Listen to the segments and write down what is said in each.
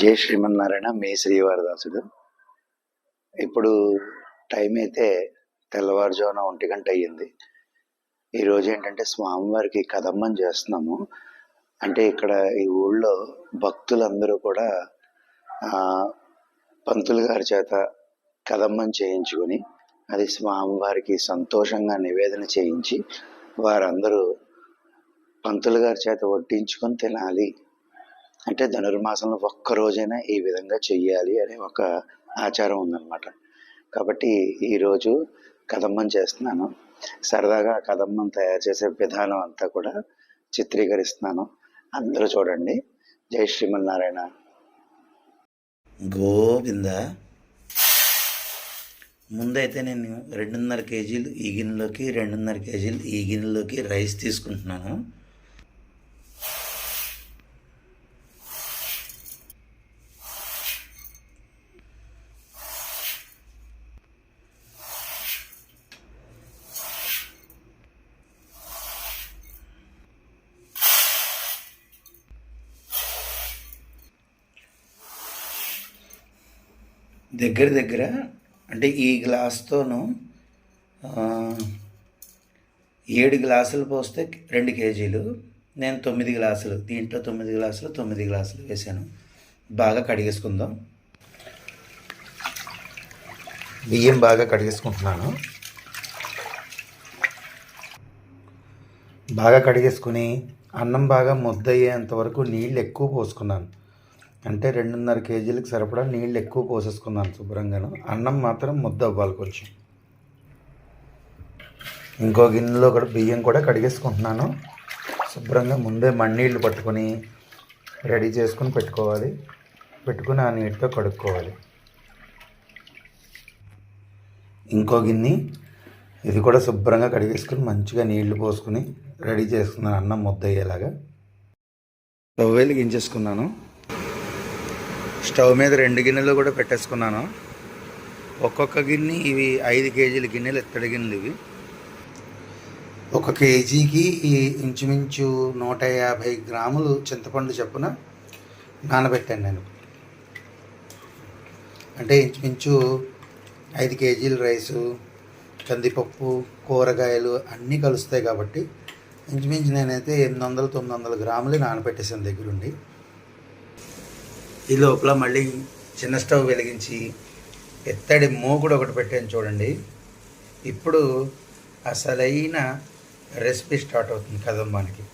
జై శ్రీమన్నారాయణ మే శ్రీవారదాసుడు. ఇప్పుడు టైం అయితే తెల్లవారుజామున ఒంటి గంట అయ్యింది. ఈరోజు ఏంటంటే స్వామివారికి కదమ్మం చేస్తున్నాము. అంటే ఇక్కడ ఈ ఊళ్ళో భక్తులందరూ కూడా పంతులు గారి చేత కదమ్మం చేయించుకొని అది స్వామివారికి సంతోషంగా నివేదన చేయించి వారందరూ పంతులు గారి చేత వడ్డించుకొని తినాలి అంటే ధనుర్మాసంలో ఒక్క రోజైనా ఈ విధంగా చెయ్యాలి అనే ఒక ఆచారం ఉందన్నమాట. కాబట్టి ఈరోజు కదమ్మం చేస్తున్నాను. సరదాగా కదమ్మం తయారు చేసే విధానం అంతా కూడా చిత్రీకరిస్తున్నాను. అందరూ చూడండి. జై శ్రీమన్నారాయణ. గోవింద. ముందైతే నేను రెండున్నర కేజీలు ఈ గిన్నెలోకి రెండున్నర కేజీలు ఈ గిన్నెలోకి రైస్ తీసుకుంటున్నాను. దగ్గర దగ్గర అంటే ఈ గ్లాస్తోను ఏడు గ్లాసులు పోస్తే రెండు కేజీలు నేను తొమ్మిది గ్లాసులు దీంట్లో తొమ్మిది గ్లాసులు తొమ్మిది గ్లాసులు వేసాను. బాగా కడిగేసుకుందాం. బియ్యం బాగా కడిగేసుకుంటున్నాను. బాగా కడిగేసుకుని అన్నం బాగా ముద్దయ్యేంత వరకు నీళ్ళు ఎక్కువ పోసుకున్నాను. అంటే రెండున్నర కేజీలకు సరిపడా నీళ్ళు ఎక్కువ పోసేసుకున్నాను శుభ్రంగాను. అన్నం మాత్రం ముద్ద అవ్వాలి కొంచెం. ఇంకో గిన్నెలో కూడా బియ్యం కూడా కడిగేసుకుంటున్నాను. శుభ్రంగా ముందే మన్నీళ్ళు పట్టుకొని రెడీ చేసుకుని పెట్టుకోవాలి. పెట్టుకుని ఆ నీటితో కడుక్కోవాలి. ఇంకో గిన్నె ఇది కూడా శుభ్రంగా కడిగేసుకుని మంచిగా నీళ్ళు పోసుకుని రెడీ చేసుకున్నాను. అన్నం ముద్ద అయ్యేలాగా స్టవ్ గించేసుకున్నాను స్టవ్ మీద రెండు గిన్నెలు కూడా పెట్టేసుకున్నాను. ఒక్కొక్క గిన్నె ఇవి ఐదు కేజీల గిన్నెలు ఇత్తడి గిన్నెలు ఇవి. ఒక కేజీకి ఈ ఇంచుమించు నూట యాభై గ్రాములు చింతపండు చొప్పున నానబెట్టాను నేను. అంటే ఇంచుమించు ఐదు కేజీల రైసు కందిపప్పు కూరగాయలు అన్నీ కలుస్తాయి కాబట్టి ఇంచుమించు నేనైతే ఎనిమిది వందలు తొమ్మిది వందల గ్రాములు నానబెట్టేసాను దగ్గరుండి. ఈ లోపల మళ్ళీ చిన్న స్టవ్ వెలిగించి ఎత్తడి మూకుడు ఒకటి పెట్టాను చూడండి. ఇప్పుడు అసలైన రెసిపీ స్టార్ట్ అవుతుంది కదంబానికి.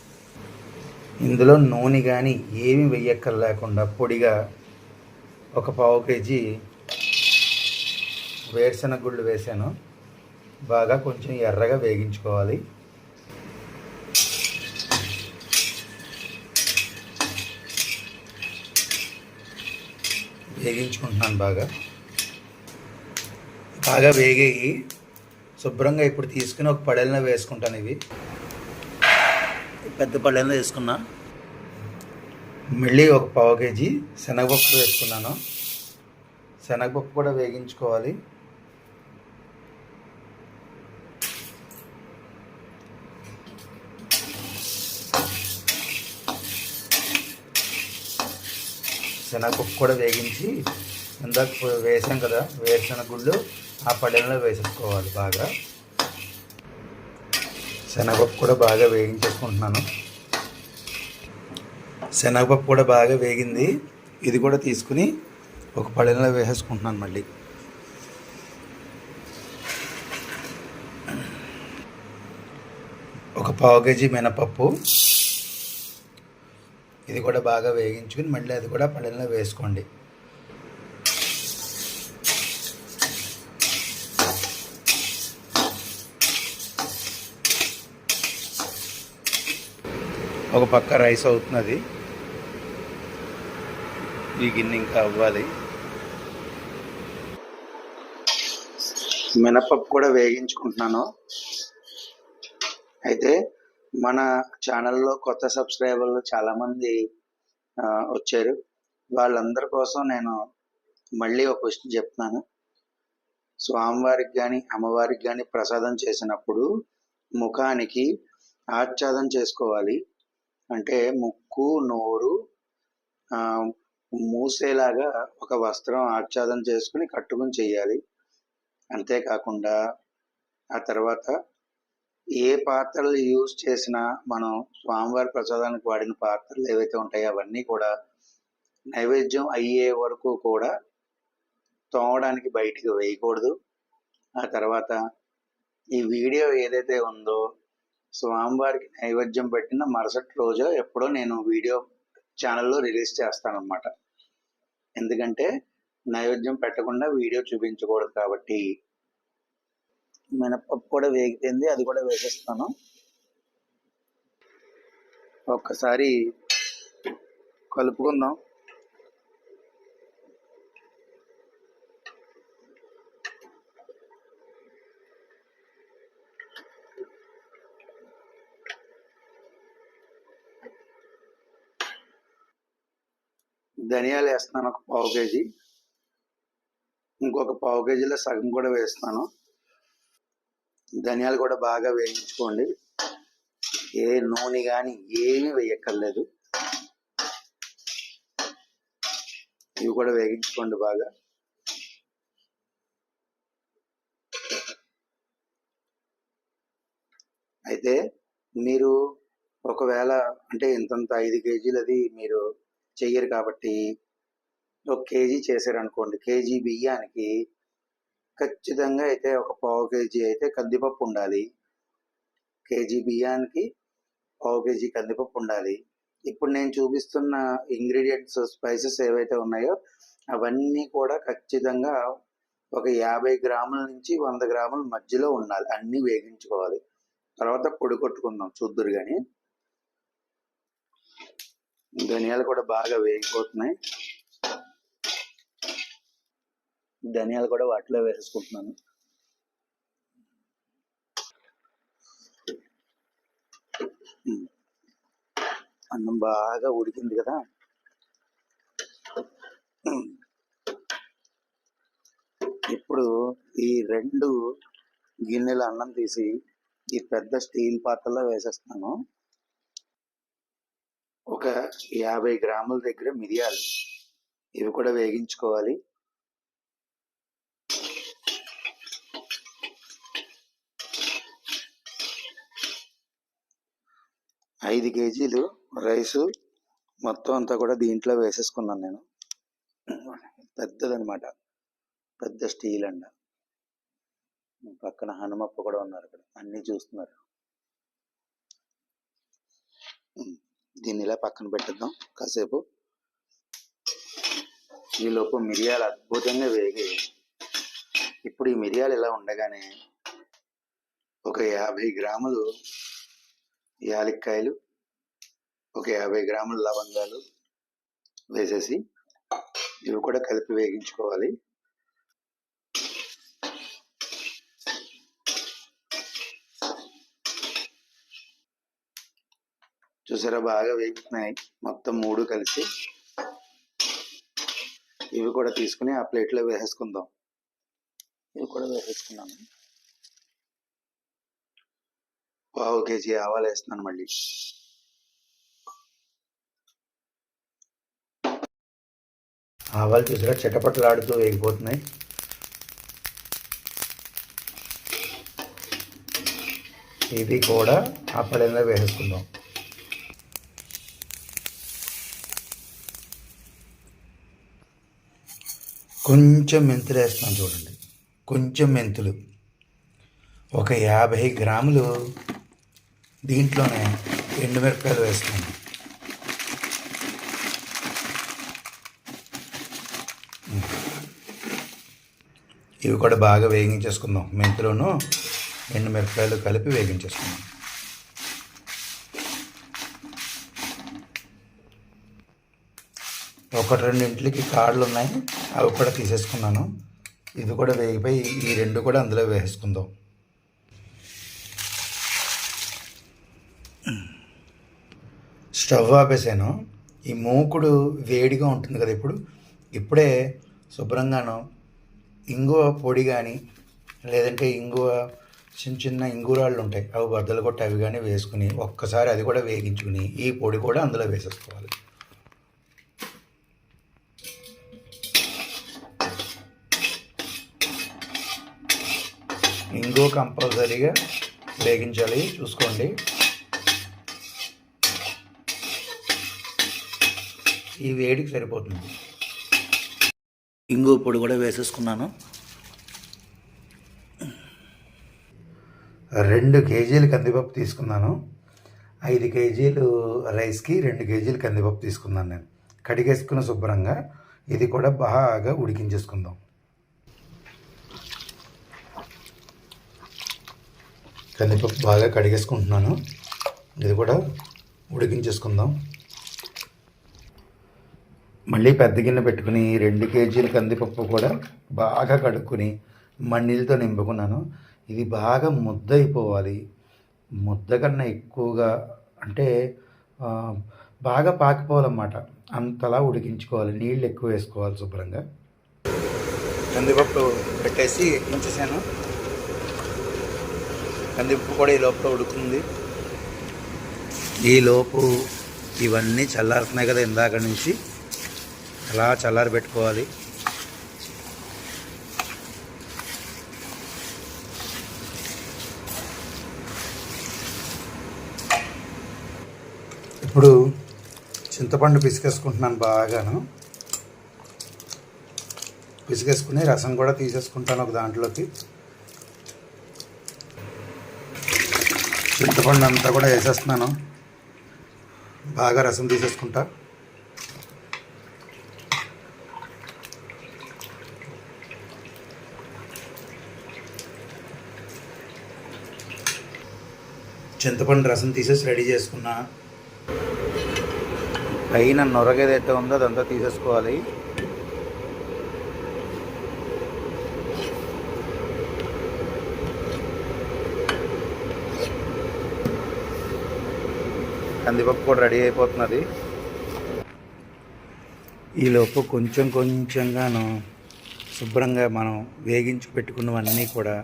ఇందులో నూనె కానీ ఏమి వెయ్యక్కర్ లేకుండా పొడిగా ఒక పావు కేజీ వేరుశనగ గుళ్ళు వేసాను బాగా కొంచెం ఎర్రగా వేగించుకోవాలి. వేగించుకుంటున్నాను బాగా. బాగా వేగేయి. శుభ్రంగా ఇప్పుడు తీసుకుని ఒక పడేలన వేసుకుంటాను ఇవి. పెద్ద పడేలన వేసుకున్నా. మళ్ళీ ఒక పావు కేజీ శనగపప్పు వేసుకున్నాను. శనగపప్పు కూడా వేగించుకోవాలి. శనగపప్పు కూడా వేగించి ఇందాక వేసాం కదా వేరుశనగ గుళ్ళు ఆ పళ్ళెంలో వేసేసుకోవాలి బాగా. శనగపప్పు కూడా బాగా వేగించేసుకుంటున్నాను. శనగపప్పు కూడా బాగా వేగింది. ఇది కూడా తీసుకుని ఒక పళ్ళెంలో వేసేసుకుంటున్నాను మళ్ళీ. ఒక పావు కేజీ మినపప్పు. ఇది కూడా బాగా వేగించుకుని మళ్ళీ అది కూడా పళ్ళెంలో వేసుకోండి. ఒక పక్క రైస్ అవుతున్నది. ఈ గిన్నె ఇంకా అవ్వాలి. మినపప్పు కూడా వేగించుకుంటున్నాను. అయితే మన ఛానల్లో కొత్త సబ్స్క్రైబర్లు చాలామంది వచ్చారు. వాళ్ళందరి కోసం నేను మళ్ళీ ఒక క్వశ్చన్ చెప్తున్నాను. స్వామివారికి కానీ అమ్మవారికి కానీ ప్రసాదం చేసినప్పుడు ముఖానికి ఆచ్ఛాదం చేసుకోవాలి. అంటే ముక్కు నోరు మూసేలాగా ఒక వస్త్రం ఆచ్ఛాదం చేసుకుని కట్టుకుని చేయాలి. అంతేకాకుండా ఆ తర్వాత ఏ పాత్రలు యూజ్ చేసినా మనం స్వామివారి ప్రసాదానికి వాడిన పాత్రలు ఏవైతే ఉంటాయో అవన్నీ కూడా నైవేద్యం అయ్యే వరకు కూడా తోమడానికి బయటికి వేయకూడదు. ఆ తర్వాత ఈ వీడియో ఏదైతే ఉందో స్వామివారికి నైవేద్యం పెట్టిన మరుసటి రోజు ఎప్పుడో నేను వీడియో ఛానల్లో రిలీజ్ చేస్తానన్నమాట. ఎందుకంటే నైవేద్యం పెట్టకుండా వీడియో చూపించకూడదు కాబట్టి మినపప్పు కూడా వేగిపోయింది అది కూడా వేసేస్తాను. ఒక్కసారి కలుపుకుందాం. ధనియాలు వేస్తున్నాను ఒక పావు కేజీ. ఇంకొక పావు కేజీలో సగం కూడా వేస్తున్నాను. ధనియాలు కూడా బాగా వేయించుకోండి. ఏ నూనె కానీ ఏమీ వేయక్కర్లేదు. ఇవి కూడా వేగించుకోండి బాగా. అయితే మీరు ఒకవేళ అంటే ఇంతంత ఐదు కేజీలది మీరు చెయ్యరు కాబట్టి ఒక కేజీ చేశారనుకోండి కేజీ బియ్యానికి ఖచ్చితంగా అయితే ఒక పావు కేజీ అయితే కందిపప్పు ఉండాలి. కేజీ బియ్యానికి పావు కేజీ కందిపప్పు ఉండాలి. ఇప్పుడు నేను చూపిస్తున్న ఇంగ్రీడియంట్స్ స్పైసెస్ ఏవైతే ఉన్నాయో అవన్నీ కూడా ఖచ్చితంగా ఒక యాభై గ్రాముల నుంచి వంద గ్రాముల మధ్యలో ఉండాలి. అన్నీ వేగించుకోవాలి. తర్వాత పొడి కొట్టుకుందాం. చూద్దురు కానీ ధనియాలు కూడా బాగా వేగిపోతున్నాయి. ధనియాలు కూడా వాటిలో వేసేసుకుంటున్నాను. అన్నం బాగా ఉడికింది కదా. ఇప్పుడు ఈ రెండు గిన్నెల అన్నం తీసి ఈ పెద్ద స్టీల్ పాత్రలో వేసేస్తున్నాను ఒక యాభై గ్రాముల దగ్గర మిరియాలు ఇవి కూడా వేగించుకోవాలి. ఐదు కేజీలు రైసు మొత్తం అంతా కూడా దీంట్లో వేసేసుకున్నాను నేను. పెద్దదనమాట పెద్ద స్టీల్ అండ పక్కన హనుమప్ప కూడా ఉన్నారు ఇక్కడ. అన్నీ చూస్తున్నారు. దీన్ని ఇలా పక్కన పెట్టేద్దాం కాసేపు. ఈలోపు మిరియాలు అద్భుతంగా వేగి ఇప్పుడు ఈ మిరియాలు ఇలా ఉండగానే ఒక యాభై గ్రాములు యాలక్కాయలు ఒక యాభై గ్రాముల లవంగాలు వేసేసి ఇవి కూడా కలిపి వేగించుకోవాలి. చూసారా బాగా వేగుతున్నాయి. మొత్తం మూడు కలిసి ఇవి కూడా తీసుకుని ఆ ప్లేట్లో వేసేసుకుందాం. ఇవి కూడా వేసేసుకున్నాను పావు కేజీ ఆవాలు వేస్తున్నాను మళ్ళీ. ఆవాలు చూసారా? చిటపటలాడుతూ వేగిపోతున్నాయి. ఇవి కూడా ఆ వేసేసుకుందాం. కొంచెం మెంతులు వేస్తున్నాం చూడండి. కొంచెం మెంతులు. ఒక యాభై గ్రాములు దీంట్లోనే ఎండుమిరపకాయలు వేస్తున్నాను. ఇవి కూడా బాగా వేగించేసుకుందాం. మెంతులను ఎండుమిరపకాయలు కలిపి వేగించేసుకుందాం. ఒకటి రెండింటికి కాళ్ళు ఉన్నాయి. అవి కూడా తీసేసుకున్నాను. ఇది కూడా వేగిపోయి ఈ రెండు కూడా అందులో వేసేసుకుందాం. స్టవ్ ఆపేసాను. ఈ మూకుడు వేడిగా ఉంటుంది కదా ఇప్పుడు. ఇప్పుడే శుభ్రంగాను ఇంగువ పొడి కానీ లేదంటే ఇంగువ చిన్న చిన్న ఇంగురాళ్ళు ఉంటాయి. అవి బద్దలు కొట్టి అవి కానీ వేసుకుని ఒక్కసారి అది కూడా వేగించుకుని ఈ పొడి కూడా అందులో వేసేసుకోవాలి. ఇంగువ కంపల్సరీగా వేగించాలి. చూసుకోండి. ఈ వేడికి సరిపోతుంది. ఇంగు పొడి కూడా వేసేసుకున్నాను. రెండు కేజీలు కందిపప్పు తీసుకున్నాను. ఐదు కేజీలు రైస్కి రెండు కేజీలు కందిపప్పు తీసుకున్నాను నేను. కడిగేసుకున్న శుభ్రంగా ఇది కూడా బాగా ఉడికించేసుకుందాం. కందిపప్పు బాగా కడిగేసుకుంటున్నాను. ఇది కూడా ఉడికించేసుకుందాం. మళ్ళీ పెద్ద గిన్నె పెట్టుకుని రెండు కేజీల కందిపప్పు కూడా బాగా కడుక్కుని మಣ್ಣీళ్ళతో నింపుకున్నాను. ఇది బాగా ముద్ద అయిపోవాలి ముద్ద కన్నా ఎక్కువగా అంటే బాగా పాకిపోవాలన్నమాట. అంతలా ఉడికించుకోవాలి. నీళ్ళు ఎక్కువ వేసుకోవాలి శుభ్రంగా. కందిపప్పు పెట్టేసి ఎక్కించేసాను కందిపప్పు కూడా ఈ లోపల ఉడుకుతుంది ఈ లోపు ఇవన్నీ చల్లారుతున్నాయి కదా ఇందాక నుంచి. అలా చల్లారి పెట్టుకోవాలి. ఇప్పుడు చింతపండు పిసికేసుకుంటున్నాను బాగాను. పిసికేసుకుని రసం కూడా తీసేసుకుంటాను ఒక దాంట్లోకి. చింతపండు అంతా కూడా వేసేస్తున్నాను. బాగా రసం తీసేసుకుంటా. చింతపండు రసం తీసేసి రెడీ చేసుకున్నా. పైన నొరగేదైతే ఉందో అదంతా తీసేసుకోవాలి. కందిపప్పు కూడా రెడీ అయిపోతున్నది. ఈలోపు కొంచెం కొంచెంగాను శుభ్రంగా మనం వేగించి పెట్టుకున్నవన్నీ కూడా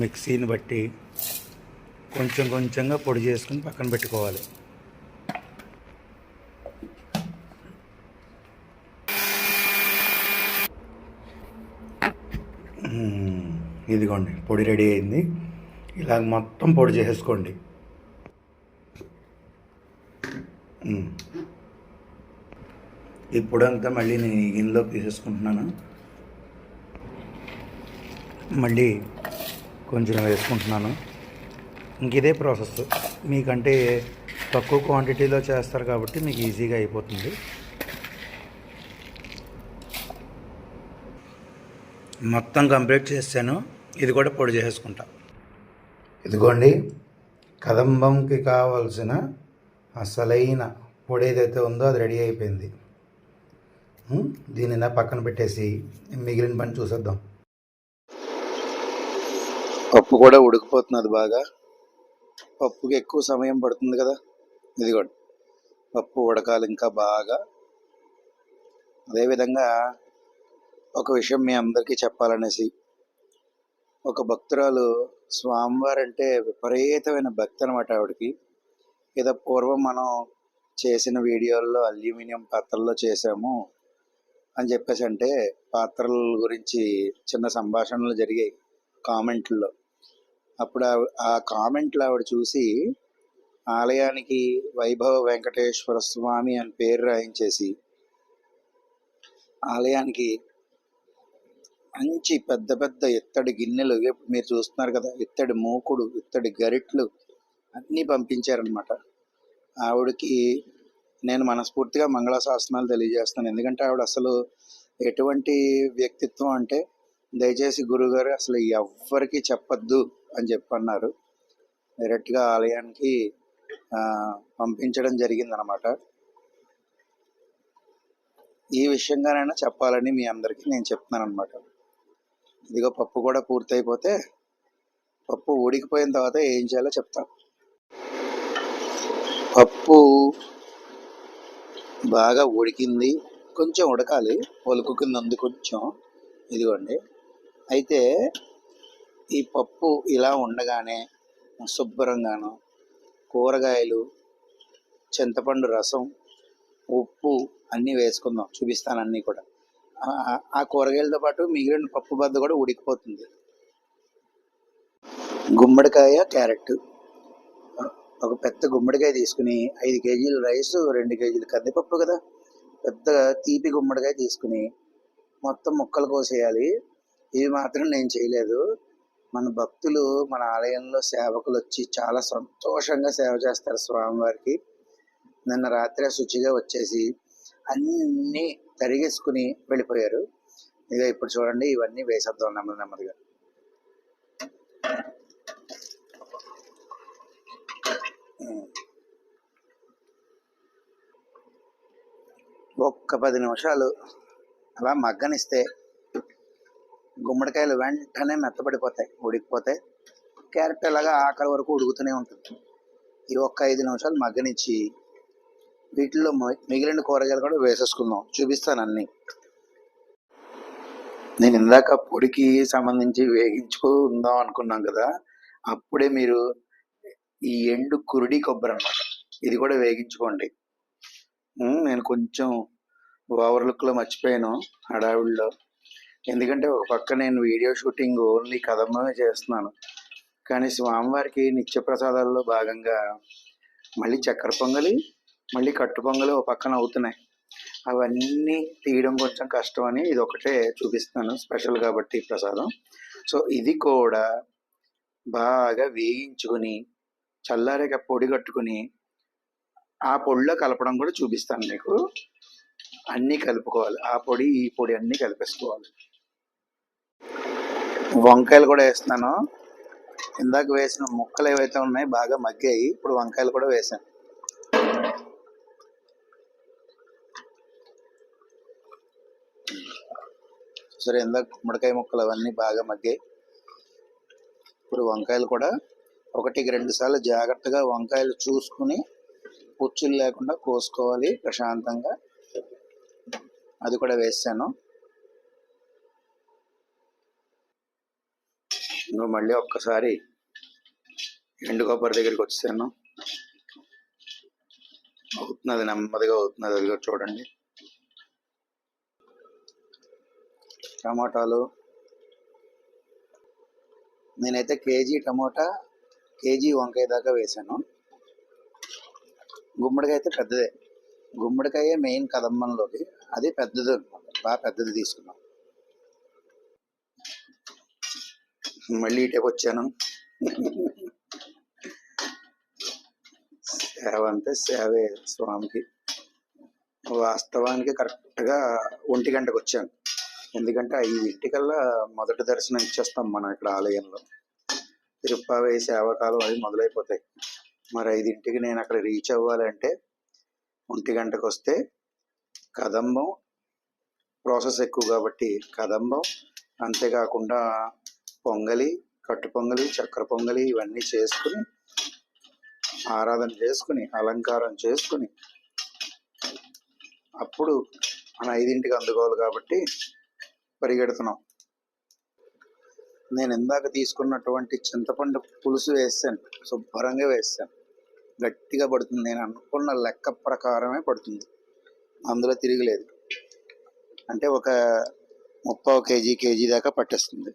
మిక్సీని బట్టి కొంచెం కొంచెంగా పొడి చేసుకుని పక్కన పెట్టుకోవాలి. ఇదిగోండి పొడి రెడీ అయింది. ఇలా మొత్తం పొడి చేసేసుకోండి ఇప్పుడంతా ఈ మళ్ళీ నేను గిన్నెలో తీసేసుకుంటున్నాను. మళ్ళీ కొంచెం వేసుకుంటున్నాను. ఇంక ఇదే ప్రాసెస్ మీకంటే తక్కువ క్వాంటిటీలో చేస్తారు కాబట్టి మీకు ఈజీగా అయిపోతుంది. మొత్తం కంప్లీట్ చేశాను ఇది కూడా పొడి చేసేసుకుంటా. ఇదిగోండి. కదంబంకి కావాల్సిన అసలైన పొడి ఏదైతే ఉందో అది రెడీ అయిపోయింది. దీన్ని ఇలా పక్కన పెట్టేసి మిగిలిన పని చూసేద్దాం. పప్పు కూడా ఉడికిపోతున్నది బాగా. పప్పుకి ఎక్కువ సమయం పడుతుంది కదా? ఇదిగోండి. పప్పు ఉడకాలి ఇంకా బాగా. అదేవిధంగా ఒక విషయం మీ అందరికీ చెప్పాలనేసి ఒక భక్తురాలు స్వామివారు అంటే విపరీతమైన భక్తి అనమాట ఆవిడకి. ఏదో పూర్వం మనం చేసిన వీడియోల్లో అల్యూమినియం పాత్రల్లో చేసాము అని చెప్పేసి అంటే పాత్రల గురించి చిన్న సంభాషణలు జరిగాయి కామెంట్లో అప్పుడు ఆ కామెంట్లు ఆవిడ చూసి ఆలయానికి వైభవ వెంకటేశ్వర స్వామి అని పేరు రాయించేసి ఆలయానికి మంచి పెద్ద పెద్ద ఇత్తడి గిన్నెలు మీరు చూస్తున్నారు కదా ఇత్తడి మూకుడు ఇత్తడి గరిట్లు అన్నీ పంపించారనమాట ఆవిడకి నేను మనస్ఫూర్తిగా మంగళాశాసనాలు తెలియజేస్తాను. ఎందుకంటే ఆవిడ అసలు ఎటువంటి వ్యక్తిత్వం అంటే దయచేసి గురుగారు అసలు ఎవ్వరికి చెప్పద్దు. అని చెప్పన్నారు. డైరెక్ట్గా ఆలయానికి పంపించడం జరిగిందనమాట. ఈ విషయంగానైనా చెప్పాలని మీ అందరికీ నేను చెప్తున్నాను అనమాట ఇదిగో పప్పు కూడా పూర్తయిపోతే పప్పు ఉడికిపోయిన తర్వాత ఏం చేయాలో చెప్తాను పప్పు బాగా ఉడికింది. కొంచెం ఉడకాలి. ఒలుకు కింద ఉంది కొంచెం. ఇదిగోండి. అయితే ఈ పప్పు ఇలా ఉండగానే శుభ్రంగాను. కూరగాయలు చింతపండు రసం ఉప్పు అన్నీ వేసుకుందాం. చూపిస్తాను అన్నీ కూడా. ఆ- కూరగాయలతో పాటు మిగిలిన పప్పు బద్ద కూడా ఉడికిపోతుంది. గుమ్మడికాయ క్యారెట్. ఒక పెద్ద గుమ్మడికాయ తీసుకుని ఐదు కేజీలు రైస్ రెండు కేజీలు కందిపప్పు కదా. పెద్ద తీపి గుమ్మడికాయ తీసుకుని మొత్తం ముక్కలు కోసేయాలి. ఇవి మాత్రం నేను చేయలేదు. మన భక్తులు మన ఆలయంలో సేవకులు వచ్చి చాలా సంతోషంగా సేవ చేస్తారు స్వామివారికి. నిన్న రాత్రి శుచిగా వచ్చేసి అన్నీ తరిగేసుకుని వెళ్ళిపోయారు. ఇక ఇప్పుడు చూడండి ఇవన్నీ వేసేద్దాం నెమ్మది నెమ్మదిగా. ఒక్క పది నిమిషాలు అలా మగ్గనిస్తే గుమ్మడికాయలు వెంటనే మెత్తపడిపోతాయి ఉడికిపోతాయి. క్యారెట్ అలాగా ఆఖరి వరకు ఉడుకుతూనే ఉంటుంది. ఈ ఒక్క ఐదు నిమిషాలు మగ్గనిచ్చి వీటిలో మిగిలిన కూరగాయలు కూడా వేసేసుకుందాం. చూపిస్తాను అన్ని. నేను ఇందాక పొడికి సంబంధించి వేగించుకుందాం అనుకున్నాం కదా అప్పుడే మీరు ఈ ఎండు కురుడి కొబ్బరి అనమాట ఇది కూడా వేగించుకోండి. నేను కొంచెం ఓవర్ లుక్లో మర్చిపోయాను హడావిడిలో. ఎందుకంటే ఒక పక్క నేను వీడియో షూటింగ్ ఓన్లీ కదమ్మమే చేస్తున్నాను. కానీ స్వామివారికి నిత్య ప్రసాదాల్లో భాగంగా మళ్ళీ చక్కెర పొంగలి మళ్ళీ కట్టు పొంగలి ఒక పక్కన అవుతున్నాయి. అవన్నీ తీయడం కొంచెం కష్టం అని ఇది ఒకటే చూపిస్తాను స్పెషల్ కాబట్టి ప్రసాదం. సో ఇది కూడా బాగా వేయించుకొని చల్లారేక పొడి కట్టుకుని ఆ పొడిలో కలపడం కూడా చూపిస్తాను మీకు. అన్నీ కలుపుకోవాలి. ఆ పొడి ఈ పొడి అన్నీ కలిపేసుకోవాలి. వంకాయలు కూడా వేస్తున్నాను. ఇందాక వేసిన ముక్కలు ఏవైతే ఉన్నాయి బాగా మగ్గాయి. ఇప్పుడు వంకాయలు కూడా వేసాను. సరే ఇందాక గుమ్మడికాయ ముక్కలు అవన్నీ బాగా మగ్గాయి. ఇప్పుడు వంకాయలు కూడా ఒకటికి రెండు సార్లు జాగ్రత్తగా వంకాయలు చూసుకుని పుచ్చులు లేకుండా కోసుకోవాలి ప్రశాంతంగా. అది కూడా వేసాను. ఇంకో మళ్ళీ ఒక్కసారి ఎండు కొబ్బరి దగ్గరికి వచ్చాను అవుతున్నది నెమ్మదిగా అవుతున్నది. అది కూడా చూడండి. టమాటాలు. నేనైతే కేజీ టమోటా కేజీ వంకాయ దాకా వేసాను. గుమ్మడికాయ అయితే పెద్దదే. గుమ్మడికాయ మెయిన్ కదమ్మంలోకి అది పెద్దది అనమాట. బాగా పెద్దది తీసుకున్నాం. మళ్ళీ ఇటే వచ్చాను. సేవ అంటే సేవే స్వామికి. వాస్తవానికి కరెక్ట్గా ఒంటి గంటకు వచ్చాను ఎందుకంటే ఐదింటికల్లా మొదటి దర్శనం ఇచ్చేస్తాం మనం ఇక్కడ ఆలయంలో. తిరుప్పావే సేవకాలం అవి మొదలైపోతాయి. మరి ఐదింటికి నేను అక్కడ రీచ్ అవ్వాలంటే ఒంటి గంటకు వస్తే కదంబం ప్రాసెస్ ఎక్కువ కాబట్టి కదంబం అంతేకాకుండా పొంగలి కట్టు పొంగలి చక్కెర పొంగలి ఇవన్నీ చేసుకుని ఆరాధన చేసుకుని అలంకారం చేసుకుని అప్పుడు మన ఐదింటికి అందుకోవాలి కాబట్టి పరిగెడుతున్నాం. నేను ఇందాక తీసుకున్నటువంటి చింతపండు పులుసు వేసాను శుభ్రంగా వేసాను. గట్టిగా పడుతుంది నేను అనుకున్న లెక్క ప్రకారమే పడుతుంది. అందులో తిరిగి లేదు. అంటే ఒక ముప్పై కేజీ కేజీ దాకా పట్టేస్తుంది.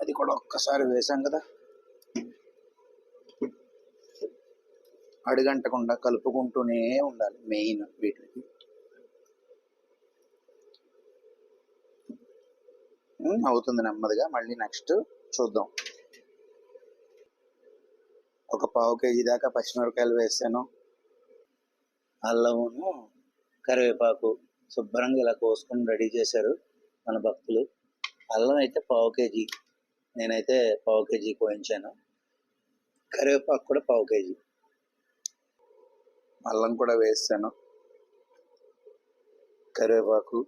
అది కూడా ఒక్కసారి వేసాం కదా. అడిగంటకుండా కలుపుకుంటూనే ఉండాలి మెయిన్ వీటికి అవుతుంది నెమ్మదిగా. మళ్ళీ నెక్స్ట్ చూద్దాం. ఒక పావు కేజీ దాకా పచ్చిమిరపకాయలు వేసాను. అల్లమును కరివేపాకు శుభ్రంగా ఇలా కోసుకొని రెడీ చేశారు మన భక్తులు. అల్లం అయితే పావు కేజీ. నేనైతే పావు కేజీ కోయించాను. కరివేపాకు కూడా పావు కేజీ. అల్లం కూడా వేసాను. కరివేపాకు.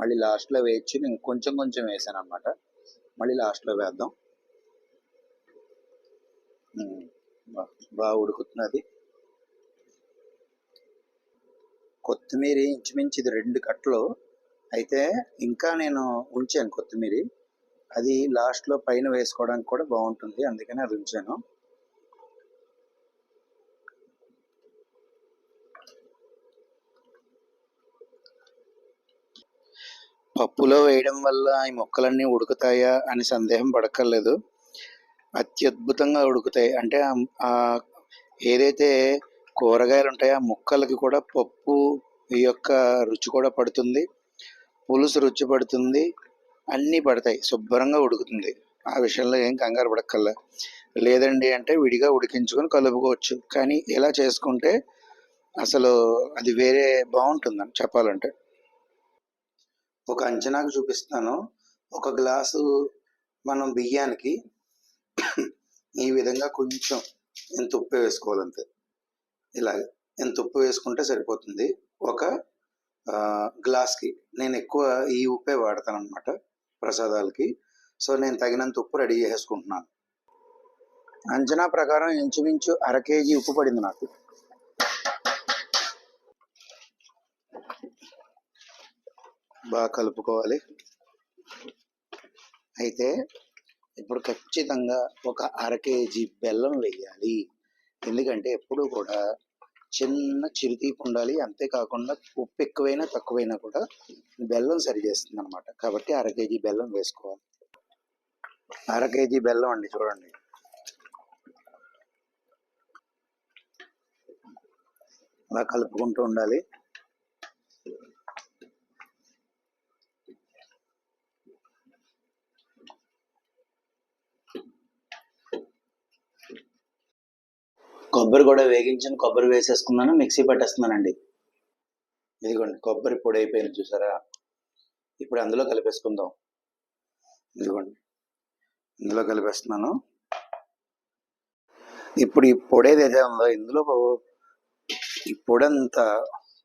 మళ్ళీ లాస్ట్లో వేయచ్చు నేను కొంచెం కొంచెం వేసాను అనమాట మళ్ళీ లాస్ట్లో వేద్దాం. బా- బాగా ఉడుకుతున్నది. కొత్తిమీర ఇంచుమించు ఇది రెండు కట్టలు అయితే ఇంకా నేను ఉంచాను కొత్తిమీర. అది లాస్ట్లో పైన వేసుకోవడానికి కూడా బాగుంటుంది. అందుకని అది ఉంచాను. పప్పులో వేయడం వల్ల ఈ మొక్కలన్నీ ఉడుకుతాయా అని సందేహం పడక్కర్లేదు. అత్యద్భుతంగా ఉడుకుతాయి. అంటే ఆ- ఏదైతే కూరగాయలు ఉంటాయో ఆ ముక్కలకి కూడా పప్పు ఈ యొక్క రుచి కూడా పడుతుంది. పులుసు రుచి పడుతుంది. అన్నీ పడతాయి. శుభ్రంగా ఉడుకుతుంది. ఆ విషయంలో ఏం కంగారు పడక్కల్లా లేదండి అంటే విడిగా ఉడికించుకొని కలుపుకోవచ్చు. కానీ ఇలా చేసుకుంటే అసలు అది వేరే బాగుంటుందని చెప్పాలంటే. ఒక అంచనాకు చూపిస్తాను. ఒక గ్లాసు మనం బియ్యానికి ఈ విధంగా కొంచెం ఎంత ఉప్పు వేసుకోవాలంతే. ఇలాగ ఎంత ఉప్పు వేసుకుంటే సరిపోతుంది. ఒక గ్లాస్కి. నేను ఎక్కువ ఈ ఉప్పే వాడతాను అనమాట ప్రసాదాలకి. సో నేను తగినంత ఉప్పు రెడీ చేసుకుంటున్నాను అంచనా ప్రకారం ఇంచుమించు అర కేజీ ఉప్పు పడింది నాకు. బాగా కలుపుకోవాలి. అయితే ఇప్పుడు ఖచ్చితంగా ఒక అర కేజీ బెల్లం వేయాలి. ఎందుకంటే ఎప్పుడూ కూడా చిన్న చిరుతీపు ఉండాలి. అంతేకాకుండా ఉప్పు ఎక్కువైనా తక్కువైనా కూడా బెల్లం సరి చేస్తుంది అనమాట కాబట్టి అర కేజీ బెల్లం వేసుకోవాలి. అర కేజీ బెల్లం అండి చూడండి. అలా కలుపుకుంటూ ఉండాలి. కొబ్బరి కూడా వేగించిన కొబ్బరి వేసేసుకున్నాను మిక్సీ పట్టేస్తున్నానండి. ఇదిగోండి కొబ్బరి పొడి అయిపోయింది చూసారా? ఇప్పుడు అందులో కలిపేసుకుందాం. ఇదిగోండి ఇందులో కలిపేస్తున్నాను. ఇప్పుడు ఈ పొడి ఏదైతే ఉందో ఇందులో ఈ పొడి అంతా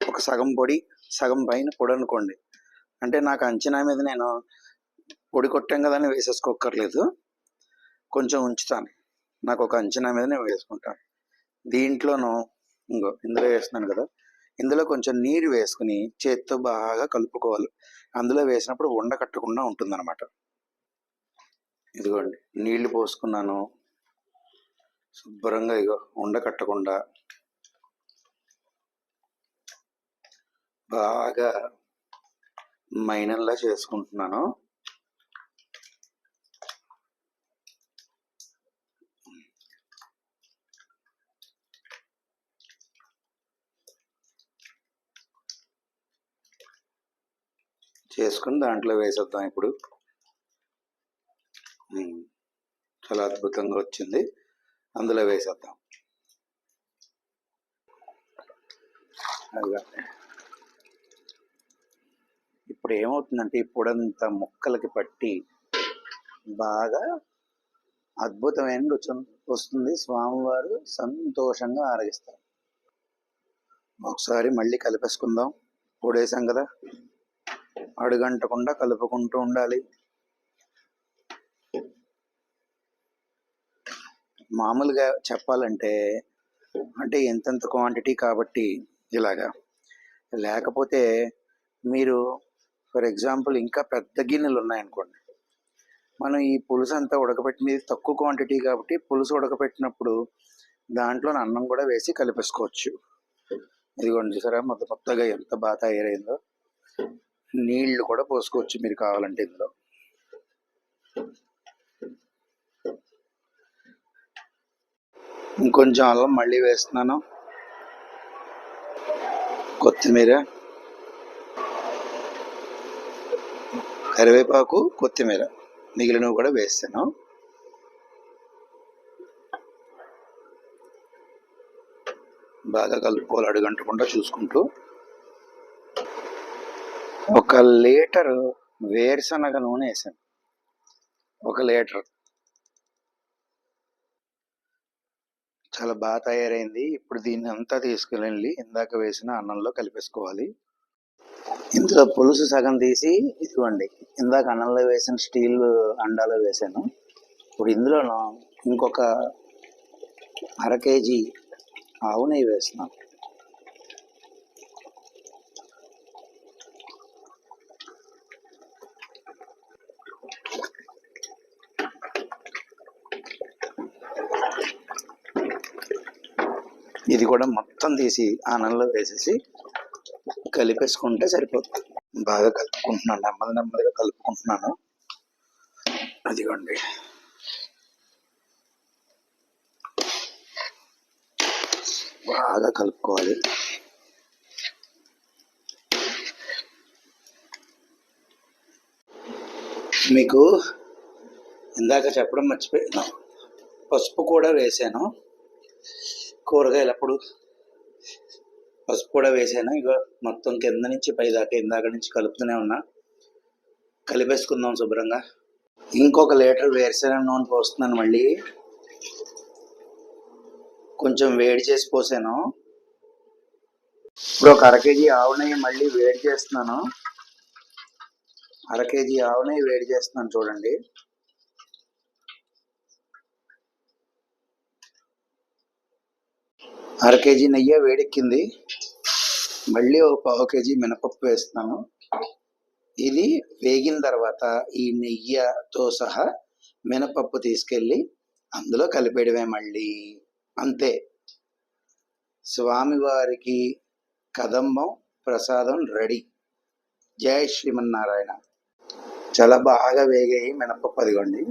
ఒక సగం పొడి సగం పైన పొడి అనుకోండి. అంటే నాకు అంచనా మీద నేను పొడి కొట్టాం కదా అని వేసేసుకోక్కర్లేదు. కొంచెం ఉంచుతాను. నాకు ఒక అంచనా మీద నేను వేసుకుంటాను. దీంట్లోనూ ఇంకో ఇందులో వేస్తున్నాను కదా ఇందులో కొంచెం నీరు వేసుకుని చేత్తో బాగా కలుపుకోవాలి. అందులో వేసినప్పుడు ఉండ కట్టకుండా ఉంటుందన్నమాట. ఇదిగోండి నీళ్ళు పోసుకున్నాను. శుభ్రంగా ఇగో ఉండ కట్టకుండా బాగా మైనంలా చేసుకుంటున్నాను. చేసుకుని దాంట్లో వేసేద్దాం ఇప్పుడు. చాలా అద్భుతంగా వచ్చింది. అందులో వేసేద్దాం. ఇప్పుడు ఏమవుతుందంటే ఇప్పుడంతా పొడంతా ముక్కలకి పట్టి బాగా అద్భుతమైన రుచి వస్తుంది. స్వామివారు సంతోషంగా ఆరగిస్తారు. ఒకసారి మళ్ళీ కలిపేసుకుందాం. పొడేసాం కదా? అడుగంటకుండా కలుపుకుంటూ ఉండాలి. మామూలుగా చెప్పాలంటే అంటే ఎంతెంత క్వాంటిటీ కాబట్టి ఇలాగా. లేకపోతే మీరు ఫర్ ఎగ్జాంపుల్ ఇంకా పెద్ద గిన్నెలు ఉన్నాయనుకోండి. మనం ఈ పులుసు అంతా ఉడకబెట్టినది తక్కువ క్వాంటిటీ కాబట్టి పులుసు ఉడకబెట్టినప్పుడు దాంట్లో అన్నం కూడా వేసి కలిపేసుకోవచ్చు. ఇదిగోండి చూసారా మొత్తం మొత్తగా ఎంత బాగా తయారైందో. నీళ్ళు కూడా పోసుకోవచ్చు మీరు కావాలంటే ఇందులో. ఇంకొంచెం అల్లం మళ్ళీ వేస్తున్నాను. కొత్తిమీర కరివేపాకు కొత్తిమీర మిగిలినవి కూడా వేస్తాను. బాగా కలుపుకోవాలి అడుగంటకుండా చూసుకుంటూ. ఒక లీటర్ వేరుశనగ నూనె వేసాను. ఒక లీటర్. చాలా బాగా తయారైంది. ఇప్పుడు దీన్ని అంతా తీసుకెళ్ళి ఇందాక వేసిన అన్నంలో కలిపేసుకోవాలి. ఇందులో పులుసు సగం తీసి ఇదిగోండి. ఇందాక అన్నంలో వేసిన స్టీల్ అండాలో వేసాను. ఇప్పుడు ఇందులోనూ ఇంకొక అర కేజీ ఆవు నెయ్యి వేస్తున్నాను. ఇది కూడా మొత్తం తీసి అన్నంలో వేసేసి కలిపేసుకుంటే సరిపోతుంది. బాగా కలుపుకుంటున్నాను నెమ్మది నెమ్మదిగా కలుపుకుంటున్నాను. అదిగోండి. బాగా కలుపుకోవాలి. మీకు ఇందాక చెప్పడం మర్చిపోయాను పసుపు కూడా వేసాను. కూరగాయలు అప్పుడు పసుపు కూడా వేసాను. ఇక మొత్తం కింద నుంచి పై దాకా ఇందాక నుంచి కలుపుతూనే ఉన్నా. కలిపేసుకుందాం శుభ్రంగా. ఇంకొక లీటర్ వేరుశెనగ నూనె పోస్తున్నాను మళ్ళీ. కొంచెం వేడి చేసి పోసాను. ఇప్పుడు ఒక అర కేజీ ఆవు నెయ్యి మళ్ళీ వేడి చేస్తున్నాను. అర కేజీ ఆవు నెయ్యి వేడి చేస్తున్నాను చూడండి. అర కేజీ నెయ్యి వేడెక్కింది. మళ్ళీ ఒక పావు కేజీ మినపప్పు వేస్తున్నాను. ఇది వేగిన తర్వాత ఈ నెయ్యితో సహా మినపప్పు తీసుకెళ్ళి అందులో కలిపేయడమే మళ్ళీ. అంతే. స్వామివారికి కదంబం ప్రసాదం రెడీ. జయ శ్రీమన్నారాయణ. చాలా బాగా వేగాయి మినపప్పు అదిగోండి.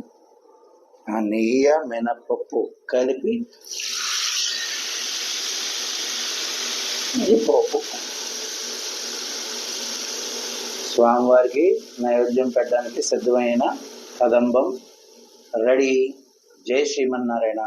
ఆ నెయ్యి మినపప్పు కలిపి ఇది పోపు స్వామివారికి నైవేద్యం పెట్టడానికి సిద్ధమైన కదంబం రెడీ. జై శ్రీమన్నారాయణ.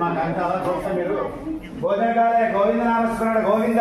మా గంట చూస్తే మీరు భోజన కాలే గోవింద నామస్మరణ గోవింద.